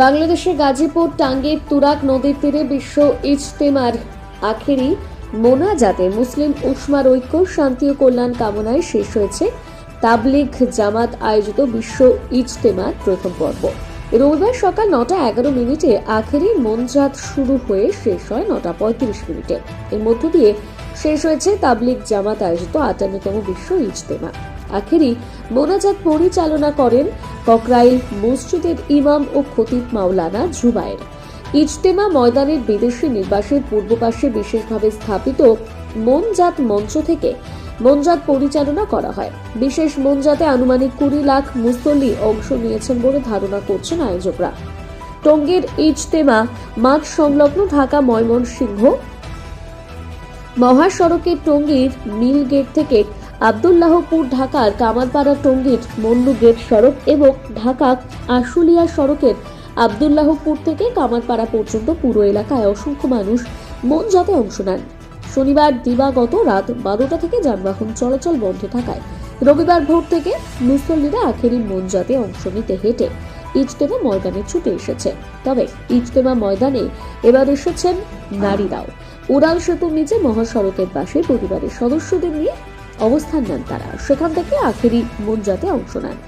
বাংলাদেশের গাজীপুর, টাঙ্গীর তুরাক নদীর তীরে বিশ্ব ইজতেমার আখেরি মোনাজাতে মুসলিম উসমার ঐক্য, শান্তি ও কল্যাণ কামনায় শেষ হয়েছে তাবলিগ জামাত আয়োজিত বিশ্ব ইজতেমার প্রথম পর্ব। রবিবার সকাল নটা এগারো মিনিটে আখেরি মনজাত শুরু হয়ে শেষ হয় নটা পঁয়ত্রিশ মিনিটে। এর মধ্য দিয়ে শেষ হয়েছে তাবলিগ জামাত আয়োজিত আটান্নতম বিশ্ব ইজতেমা। আখেরি মোনাজাত পরিচালনা করেন ককরাইল, মসজিদের ইমাম ও খতিব মাওলানা জুবায়ের। ইজতেমা ময়দানের বিদেশি নির্বাসের পূর্ব পাশে বিশেষভাবে স্থাপিত মনজাত মঞ্চ থেকে মনজাত পরিচালনা করা হয়। বিশেষ মনজাতে আনুমানিক কুড়ি লাখ মুসল্লি অংশ নিয়েছেন বলে ধারণা করছেন আয়োজকরা। টঙ্গীর ইজতেমা মাঠ সংলগ্ন ঢাকা ময়মনসিংহ মহাসড়কের টঙ্গীর মিল গেট থেকে আবদুল্লাহপুর ঢাকার কামারপাড়া টঙ্গীর মন্নু গেট সড়ক এবং ঢাকা আশুলিয়া সড়কের আবদুল্লাহপুর থেকে কামারপাড়া পর্যন্ত পুরো এলাকায় অসংখ্য মানুষ মন যাতে অংশ নেন। শনিবার দিবাগত রাত বারোটা থেকে যানবাহন চলাচল বন্ধ থাকায় রবিবার ভোর থেকে মুসল্লিরা আখেরি মনজাতে অংশ নিতে হেঁটে ইজতেমা ময়দানে ছুটে এসেছে। তবে ইজতেমা ময়দানে এবার এসেছেন নারীরাও। উড়াল সেতুর নিচে মহাসড়কের পাশে পরিবারের সদস্যদের নিয়ে অবস্থান নেন তারা। সেখান থেকে আখেরি মনজাতে অংশ নেন।